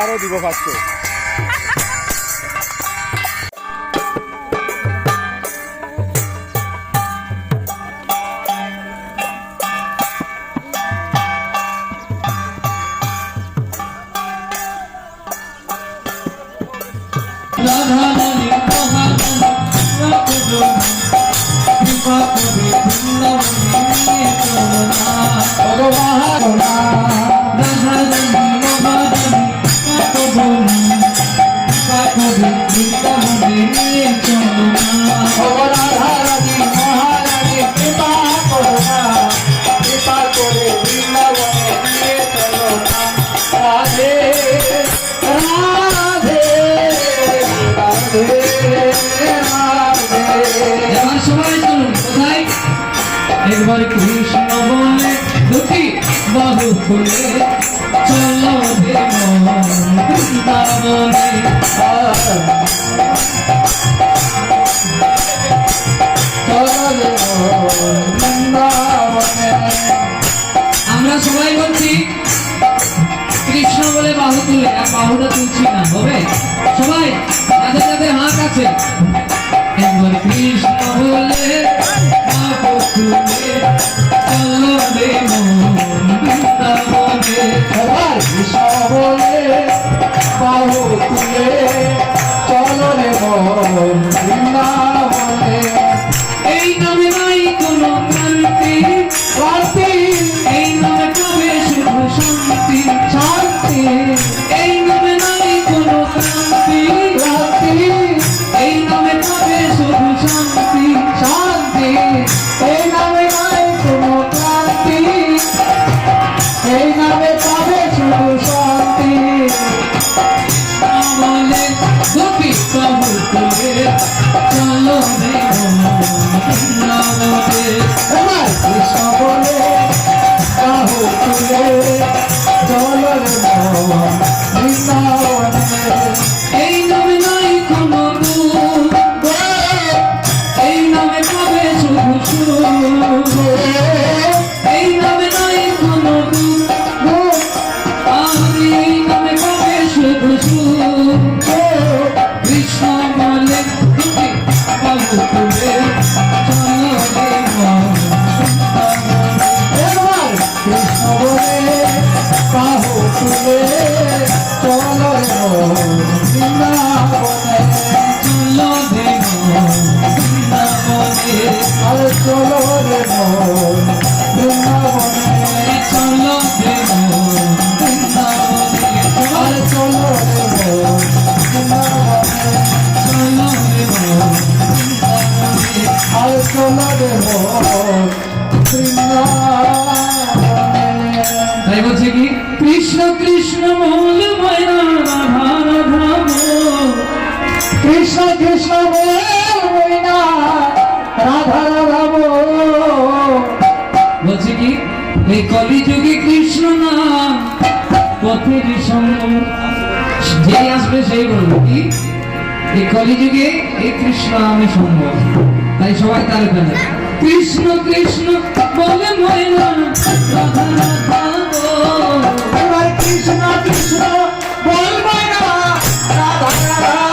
আরও দিব ফার্স্টে আমরা সবাই বলছি, কৃষ্ণ বলে বাহু তুলে, আর বাহুটা তুলছি না, হবে? সবাই তাদের তাদের হাত আছে। কৃষ্ণ বলে বাহু তুলে তাই বলছে কি? কৃষ্ণ কৃষ্ণ মূল মায়া রাধা কৃষ্ণ কৃষ্ণ মূল বলছে কি? এই কলিযুগে কৃষ্ণ নাম পথের যে আসবে সেই বলব কি? এই কলিযুগে এই কৃষ্ণ আমি সম্ভব। তাই সবাই তার ফেলে কৃষ্ণ কৃষ্ণ বলে কৃষ্ণ কৃষ্ণ বল রাধা রাধা।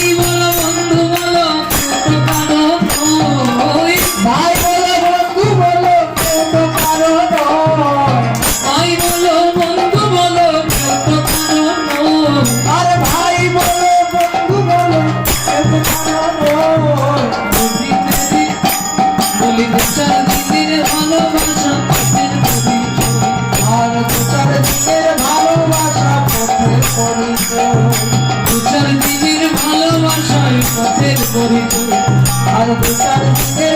Hollywood. আর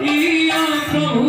ইয়া প্রভু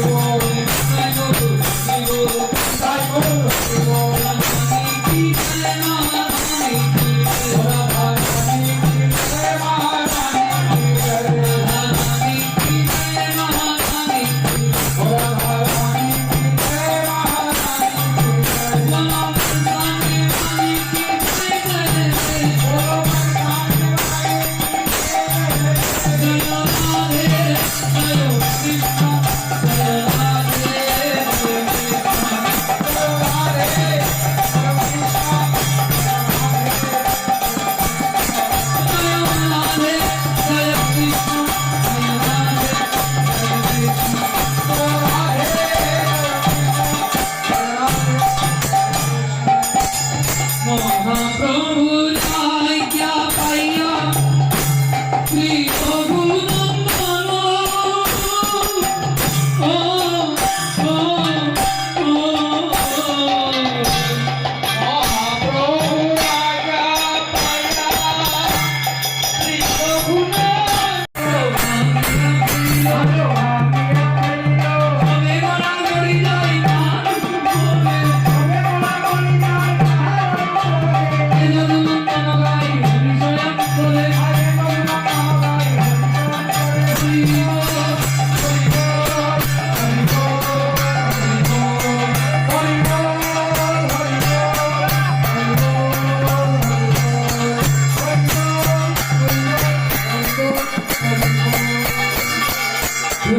you